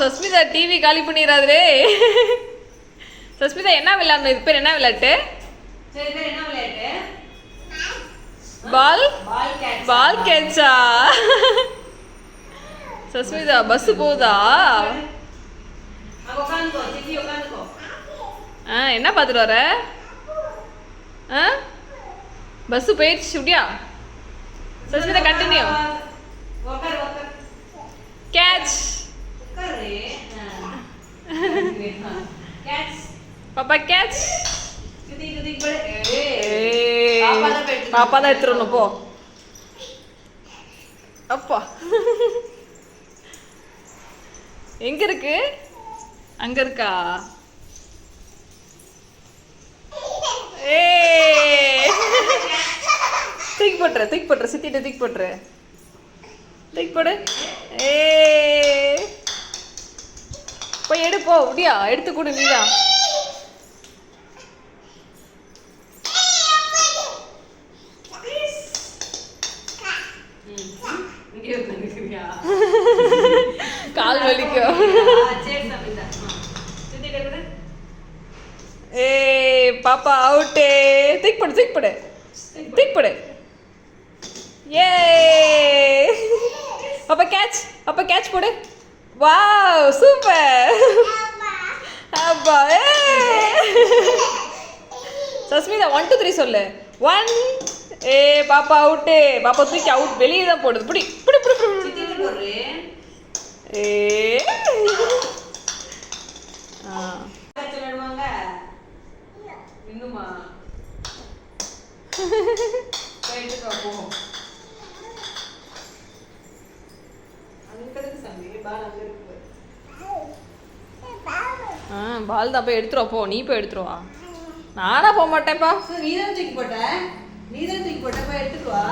Sasmita TV காலி பண்ணிடாதே சஸ்மிதா என்ன விளையாடணும்? இது பேர் என்ன விளையாட்டு? பால்? பால் கேட்சா. சஸ்மிதா பஸ் போகுதா? ஆ என்ன பார்த்துட்டு வர? ஆ? பஸ் போயிடுச்சு அப்படியா சஸ்மிதா கண்டினியூ உட்காரு உட்காரு கேட்ச் உட்காரு கேட்ச் பாப்பா கேட்ச் பாப்பா தான் எடுத்துடணும் போ. அப்பா. எங்க இருக்கு? அங்க இருக்கா? ஏ தூக்கி போட்டுற தூக்கி போட்டுற சித்திட்ட தூக்கி போட்டுற தூக்கி போடு. ஏ போய் எடு போ முடியா எடுத்து கொடு உட்காந்துக்கிறியா கால் வலிக்கும் ஏ பாப்பா அவுட்டே தூக்கி போடு தூக்கி போடு. தூக்கி போடு. ஏ பாப்பா கேட்ச் பாப்பா கேட்ச் போடு. வாவ் சூப்பர் அப்பா ஏ சஸ்மிதா ஒன் டூ த்ரீ சொல்லு. ஒன் ஏ பாப்பா அவுட்டு பாப்பா தூக்கி அவுட் வெளியே தான் போடுது. பிடி பிடி பிடி பிடி, ஏ. இன்னுமா? போயிட்டு போ அங்க கிடக்கு சாமி பால் அங்க இருக்கு ஆ பால் தான் போய் எடுத்துருவா போ. நீ போய் எடுத்துருவா நானா போக மாட்டேன்ப்பா. நீ தான் தூக்கி போட்ட? நீ தான் தூக்கி போட்ட? போய் எடுத்துட்டு வா.